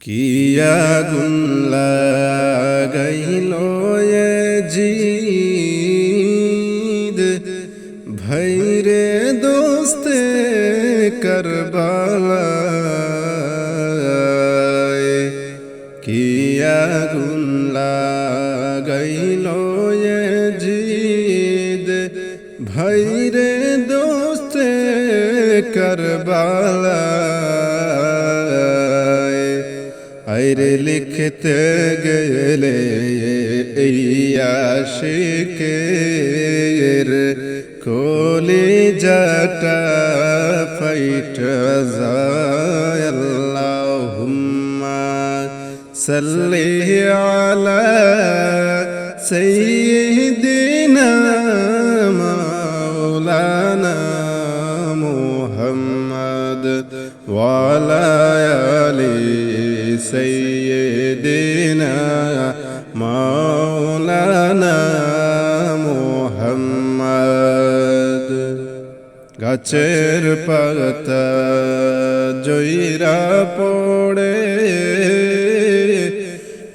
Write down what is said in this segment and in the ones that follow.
কিয়া গুন লাগাইল জিদ ভৈরে দোস্তে করবালায় কিয়া গুন লাগাইল জিদ ভৈরে দোস্তে করবালায়। আইরে লিখতে গেলে আশিকের কোলি যাটা ফাইট আল্লাহুম্মা সাল্লি আলা সাইয়্যিদিনা মোহাম্মদ গাছের পাতা জয়রা পড়ে।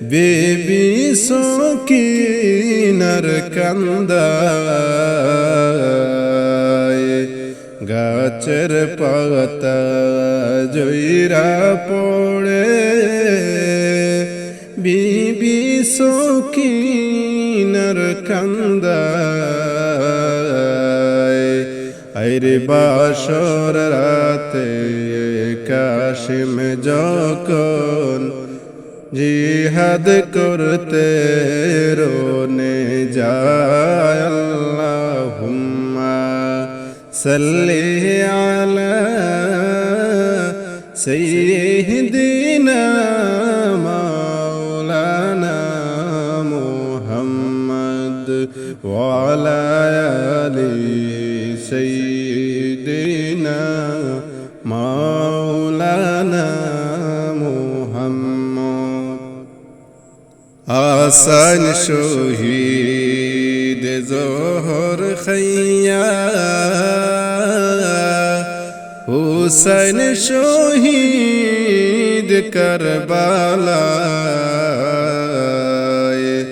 বেবি সকিনার কান্দায়। গাছের পাতা জয়রা পড়ে। বিবি সকিনার কান্দায়। বাসর রাতে কাশিম যখন জিহাদ করতে রোনে যায় আল্লাহুম্মা সাল্লি আলা সাইয়্যিদিনা মাওলানা মুহাম্মদ ওয়ালা আলি সাইয়্যিদিনা মুহাম্মদ। আসান শহীদ জোহর খাইয়া। হুসैन শহীদ করবালায়।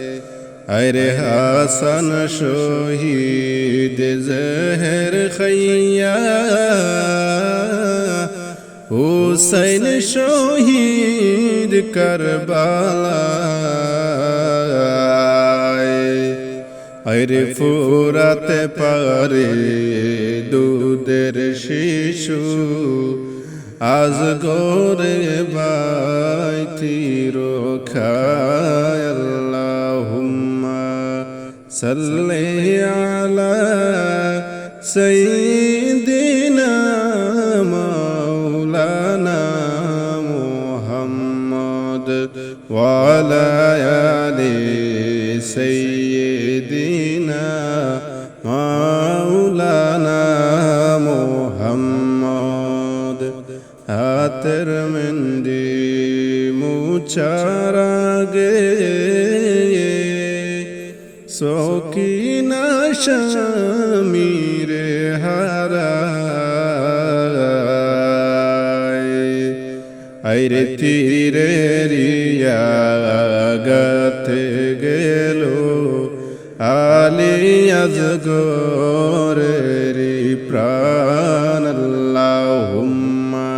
আরে হাসান শহীদ জহর খাইয়া। হুসैन শহীদ করবালায়। আরে ফুরাতে পারে দুধের শিশু, আজ গোরে বাই তীর খায় আল্লাহুম্মা সাল্লি আলা সাইয়্যিদিনা মুচার আগে সকিনা শামিরে হারায়। আইরে তীরে রিয়া গাতে গেল আলি আজ গোরে প্রাণ। আল্লাহুম্মা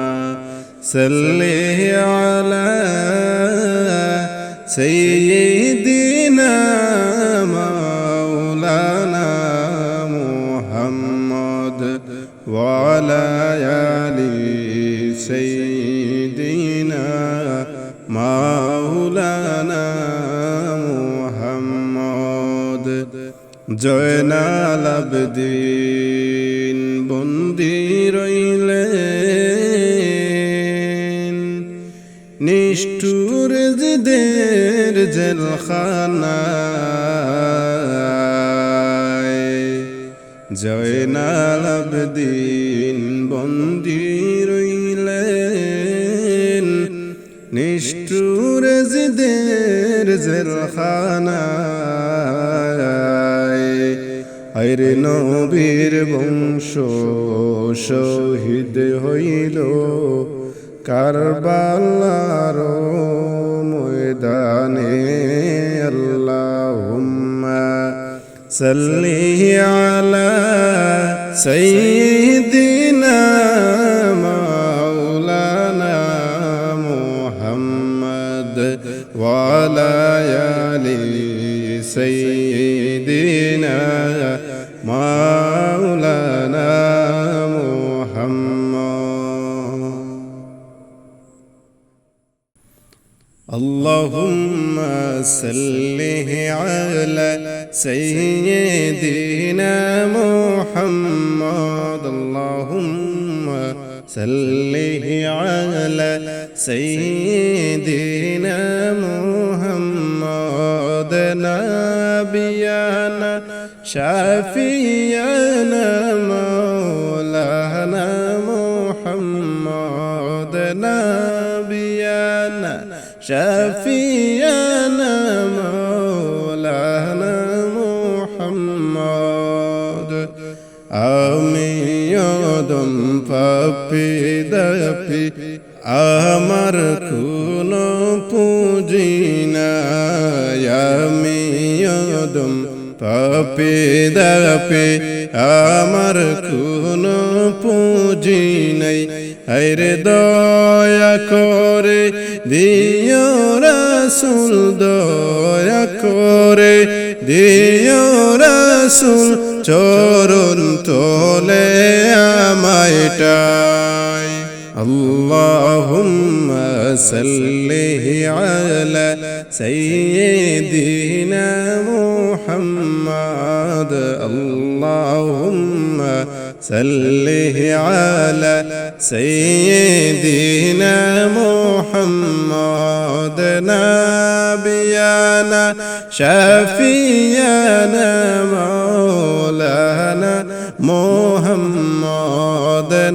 সাল্লি সাইয়্যিদিনা মাওলানা মুহাম্মদ ওয়ালা নিষ্ঠুর জিদের জেলখানায় জয়নাল আবদিন বন্দি রইলেন। নিষ্ঠুর জিদের জেলখানায় আইরে নবীর বংশ শহীদ হইল। কারবালার ময়দানে আল্লাহুম্মা সাল্লি আলা সাইয়্যিদিনা মাওলানা মুহাম্মদ ওয়া আলা আলি صل على سيدنا محمد. اللهم صل على سيدنا محمد. نبينا شافينا نبينا شفينا مولانا محمد আমি অদম পাপি দাপি আমার কোনো পুঁজি নাই আমি অদম পাপি দাপি আমার কোনো পুঁজি নাই আরে দয়া করে দিও রাসুল দয়া করে দিও রাসুল চরণ তোলে আমায়টাই اللهم صل على سيدنا محمد اللهم صل على سيدنا محمد نبينا شفينا مولانا محمد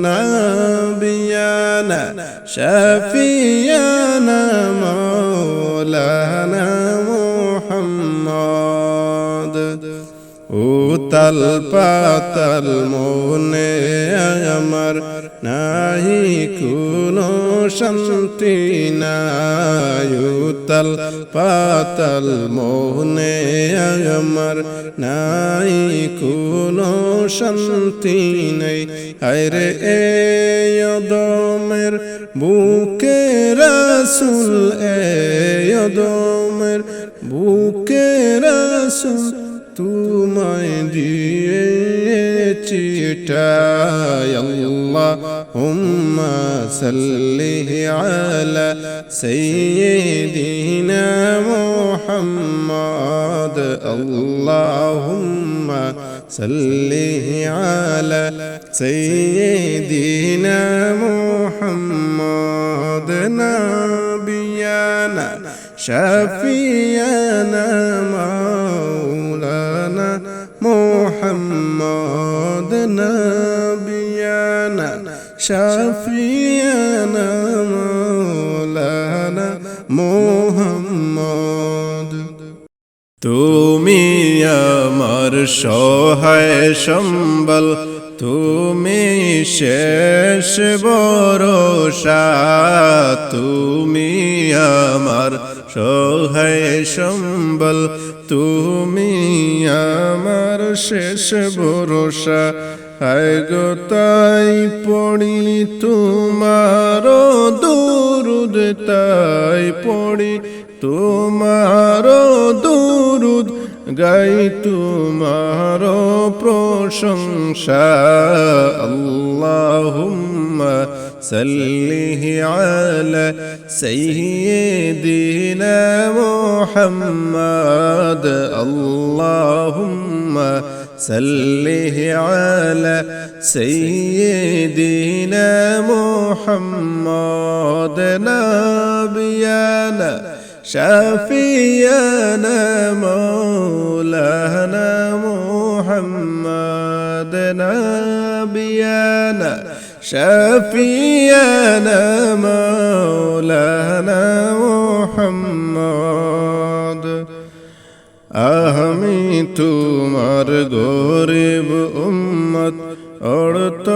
نبينا شفينا مولانا محمد. উতাল পাতাল মনে আমার নাহি, কোনো শান্তি নাই। উতাল পাতাল মনে আমার নাই কোনো শান্তি নেই। আরে এ দমের বুকে রাসুল এ দমের বুকে রাসুল। তোমায় দিয়েছি টাই আল্লাহ হুম্মা সাল্লি আলা সাইয়্যিদিনা মুহাম্মদ আল্লাহুম্মা সাল্লি আলা সাইয়্যিদিনা মুহাম্মদ شفينا مولانا محمد نبينا. شفينا مولانا محمد তুমি আমার সহায় সম্বল, তুমি শেষ ভরসা, তুমি আমার সহায় সম্বল, তুমি আমার শেষ ভরসা। হায় গো, তাই পড়ি তোমার দুরুদ, তাই পড়ি তোমার দুরুদ। গাই তোমার প্রশংসা আল্লাহুম্মা সাল্লি আলা সাইয়্যিদিনা মুহাম্মদ আল্লাহুম্মা সাল্লি আলা সাইয়্যিদিনা মুহাম্মদ নাবিয়ানা شفينا مولانا محمد نبينا شفينا مولانا محمد আমি তোমার গরিব উম্মত অর্থ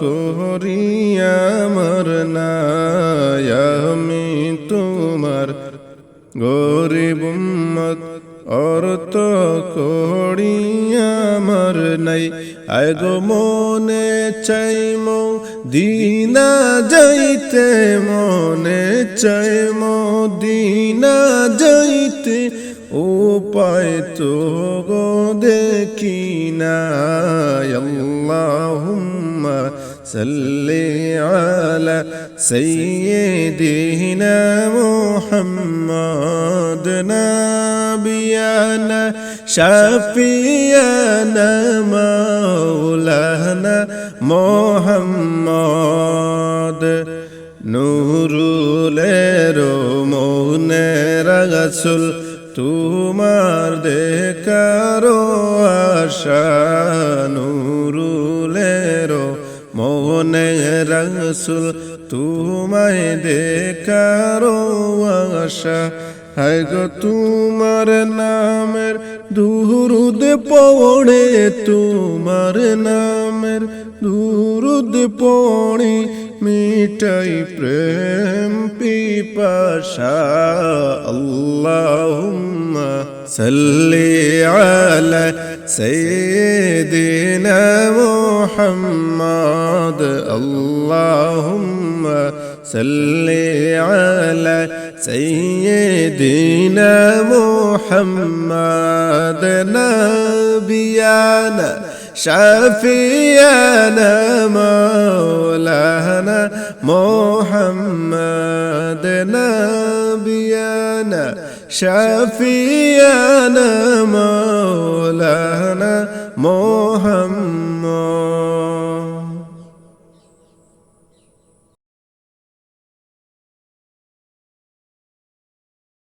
করিয়া মর আমি তোমার গরিব উম্মত, অর্থ করি আমার নাই। আগো মনে চাই মো দিনা যাইতে মনে চাই মো দিনা যাইতে উপায় তো গো দেখি না আল্লাহুম্মা সাল্লি আলা সাইয়্যিদিনা মুহাম্মদ নাবিয়ানা শাফিয়ানা মাওলানা মোহাম্মদ নুরুলেরো মৌনে রাগাসুল তোমার দেখারো আশা নুরুলেরো মৌনে রাগাসুল তোমায় দেখারো আশা। হায় গো তোমার নামের দুরুদ পড়ে, তোমার নামের দুরুদ পড়ে, মিটাই প্রেম পিপাসা। আল্লাহুম্মা সাল্লি صل على سيدنا محمد نبينا شافينا مولانا محمد نبينا شافينا مولانا محمد